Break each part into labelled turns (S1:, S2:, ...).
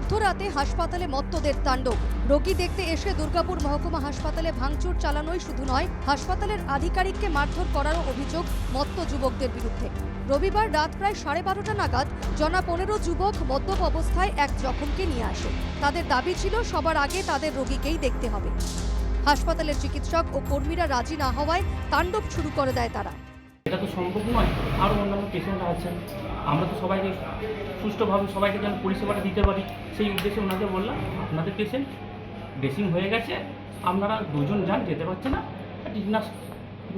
S1: মধ্যরাতে হাসপাতালে মত্তদের তাণ্ডব। রোগী দেখতে এসে দুর্গাপুর মহকুমা হাসপাতালে ভাঙচুর চালানোই শুধু নয়, হাসপাতালের আধিকারিককে মারধর করারও অভিযোগ মত্ত যুবকদের বিরুদ্ধে। রবিবার রাত প্রায় সাড়ে বারোটা নাগাদ জনা পনেরো যুবক মদ্যপ অবস্থায় এক জখমকে নিয়ে আসে। তাদের দাবি ছিল, সবার আগে তাদের রোগীকেই দেখতে হবে। হাসপাতালের চিকিৎসক ও কর্মীরা রাজি না হওয়ায় তাণ্ডব শুরু করে দেয় তারা।
S2: এটা তো সম্ভব নয়। আরও অন্যান্য পেশেন্ট আছেন। আমরা তো সবাইকে সুষ্ঠুভাবে সবাইকে যেন পরিষেবাটা দিতে পারি সেই উদ্দেশ্যে ওনাকে বললাম আপনাদের পেশেন্ট ড্রেসিং হয়ে গেছে আপনারা দুজন যান যেতে পারছে না টিটনাস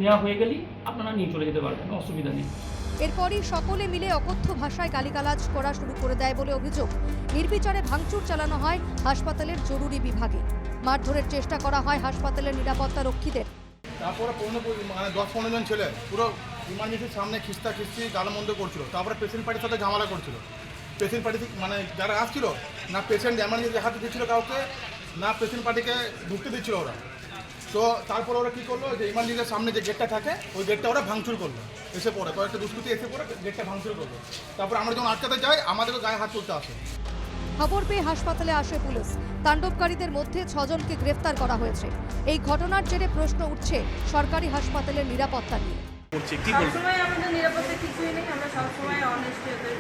S2: নেওয়া হয়ে গেলেই আপনারা নিয়ে চলে যেতে পারবেন অসুবিধা নেই।
S1: এরপরই সকলে মিলে অকথ্য ভাষায় গালিগালাজ করা শুরু করে দেয় বলে অভিযোগ। নির্বিচারে ভাঙচুর চালানো হয় হাসপাতালের জরুরি বিভাগে। মারধরের চেষ্টা করা হয় হাসপাতালের নিরাপত্তা রক্ষীদের।
S3: তারপরে পনেরো মানে দশ পনেরো জন ছেলে পুরো ইমার্জেন্সির সামনে খিস্তা খিস্তি গালমন্দ করছিল। তারপরে পেশেন্ট পার্টির সাথে ঝামেলা করছিল। পেশেন্ট পার্টি মানে যারা আসছিল, না পেশেন্ট এমার্জেন্সি দেখাতে দিচ্ছিল কাউকে, না পেশেন্ট পার্টিকে ঢুকতে দিচ্ছিল ওরা। তো তারপর ওরা কী করল, যে ইমার্জেন্সির সামনে যে গেটটা থাকে, ওই গেটটা ওরা ভাঙচুর করল। এসে পড়ে, কয়েকটা দুষ্কৃতি এসে পড়ে গেটটা ভাঙচুর করল। তারপর আমরা যখন আটকাতে যাই আমাদেরকে গায়ে হাত তুলতে আসে।
S1: খবর পেয়ে হাসপাতালে আসে পুলিশ। তাণ্ডবকারীদের মধ্যে ছজনকে গ্রেফতার করা হয়েছে। এই ঘটনার জেরে প্রশ্ন উঠছে সরকারি হাসপাতালের নিরাপত্তা নিয়ে।
S4: করছে কি বলব?
S5: সবসময় আমাদের নিরাপত্তা কিছুই নেই আমরা সবসময় অনেস্টি ওদের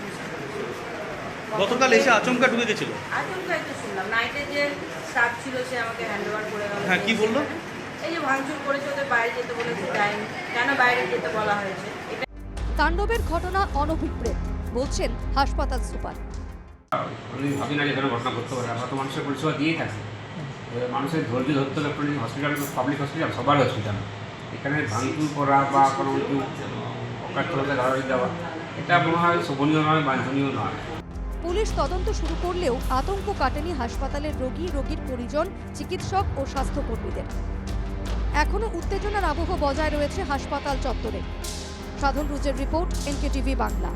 S4: গতকাল এসে আচমকা ঢুকে গেছিল?
S5: আচমকাই তো শুনলাম। নাইটে যে স্টাফ ছিল সে আমাকে হ্যান্ড ওভার করে গেল।
S4: হ্যাঁ, কি বলল?
S5: এই যে ভাঙচুর করেছে ওদের বাইরে যেতে বলেছে যায়নি কেন বাইরে যেতে বলা হয়েছে?
S1: তাণ্ডবের ঘটনা অনভিপ্রেত বলছেন হাসপাতাল সুপার।
S6: আমি ভাবি না যে এখানে ঘটনা ঘটতে পারে? আমরা তো মানুষের পরিষেবা দিয়েই থাকি। মানুষের ধৈর্য ধরতে হবে হসপিটাল পাবলিক হসপিটাল সবার হসপিটাল এখানে ভাঙচুর করা বা কোনো কিছু অকার্যকতা গাড়ি দেওয়া, এটা মনে হয় শোভনীয় নয়, বাঞ্ছনীয় নয়।
S1: পুলিশ তদন্ত শুরু করলেও আতঙ্ক কাটেনি হাসপাতালের রোগী, রোগীর পরিজন, চিকিৎসক ও স্বাস্থ্যকর্মীদের। এখনও উত্তেজনার আবহ বজায় রয়েছে হাসপাতাল চত্বরে। সাধন রুজের রিপোর্ট, এনকেটিভি বাংলা।